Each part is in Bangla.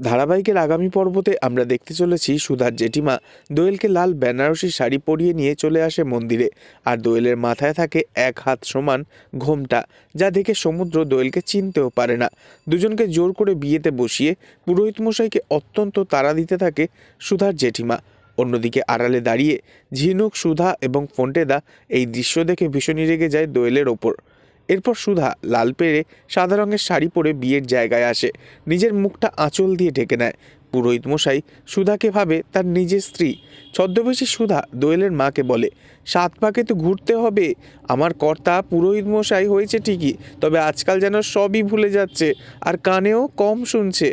ধারাবাহিকের আগামী পর্বতে আমরা দেখতে চলেছি সুধার জেঠিমা দোয়েলকে লাল বেনারসি শাড়ি পরিয়ে নিয়ে চলে আসে মন্দিরে, আর দোয়েলের মাথায় থাকে এক হাত সমান ঘোমটা, যা দেখে সমুদ্র দোয়েলকে চিনতেও পারে না। দুজনকে জোর করে বিয়েতে বসিয়ে পুরোহিত মশাইকে অত্যন্ত তাড়া দিতে থাকে সুধার জেঠিমা। অন্যদিকে আড়ালে দাঁড়িয়ে ঝিনুক, সুধা এবং ফন্টেদা এই দৃশ্য দেখে ভীষণই রেগে যায় দোয়েলের ওপর। এরপর সুধা লাল পেরে সাদা রঙের শাড়ি পরে বিয়ের জায়গায় আসে। নিজের মুখটা আঁচল দিয়ে ঢেকে নেয়। পুরোহিত মশাই সুধাকে ভাবে তার নিজের স্ত্রী। ছদ্মবেশী সুধা দোয়েলের মাকে বলে, সাত পাকে তো ঘুরতে হবে। আমার কর্তা পুরোহিত মশাই হয়েছে ঠিকই, তবে আজকাল যেন সবই ভুলে যাচ্ছে আর কানেও কম শুনছে।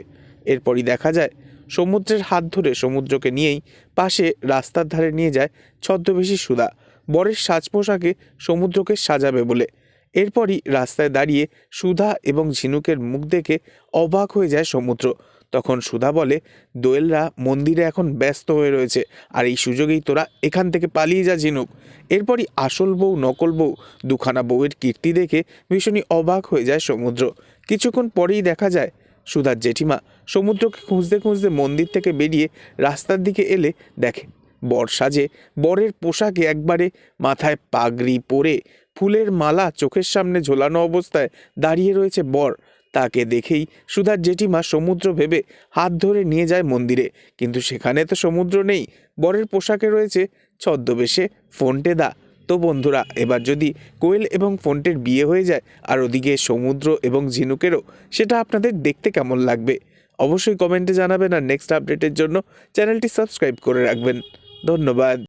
এরপরই দেখা যায়, সমুদ্রের হাত ধরে সমুদ্রকে নিয়েই পাশে রাস্তার ধারে নিয়ে যায় ছদ্মবেশী সুধা। বরের সাজ পোশাকে সমুদ্রকে সাজাবে বলে। এরপরই রাস্তায় দাঁড়িয়ে সুধা এবং ঝিনুকের মুখ দেখে অবাক হয়ে যায় সমুদ্র। তখন সুধা বলে, দোয়েলরা মন্দিরে এখন ব্যস্ত হয়ে রয়েছে, আর এই সুযোগেই তোরা এখান থেকে পালিয়ে যা ঝিনুক। এরপরই আসল বউ, নকল বউ, দুখানা বউয়ের কীর্তি দেখে ভীষণই অবাক হয়ে যায় সমুদ্র। কিছুক্ষণ পরেই দেখা যায়, সুধার জেঠিমা সমুদ্রকে খুঁজতে খুঁজতে মন্দির থেকে বেরিয়ে রাস্তার দিকে এলে দেখে বর সাজে বরের পোশাকে একবারে মাথায় পাগড়ি পরে ফুলের মালা চোখের সামনে ঝোলানো অবস্থায় দাঁড়িয়ে রয়েছে বর। তাকে দেখেই সুধার জেঠিমা সমুদ্র ভেবে হাত ধরে নিয়ে যায় মন্দিরে। কিন্তু সেখানে তো সমুদ্র নেই, বরের পোশাকে রয়েছে ছদ্মবেশে ফোনটেদা তো বন্ধুরা, এবার যদি কোয়েল এবং ফোনটের বিয়ে হয়ে যায় আর ওদিকে সমুদ্র এবং ঝিনুকেরও, সেটা আপনাদের দেখতে কেমন লাগবে? অবশ্যই কমেন্টে জানাবেন আর নেক্সট আপডেটের জন্য চ্যানেলটি সাবস্ক্রাইব করে রাখবেন। ধন্যবাদ।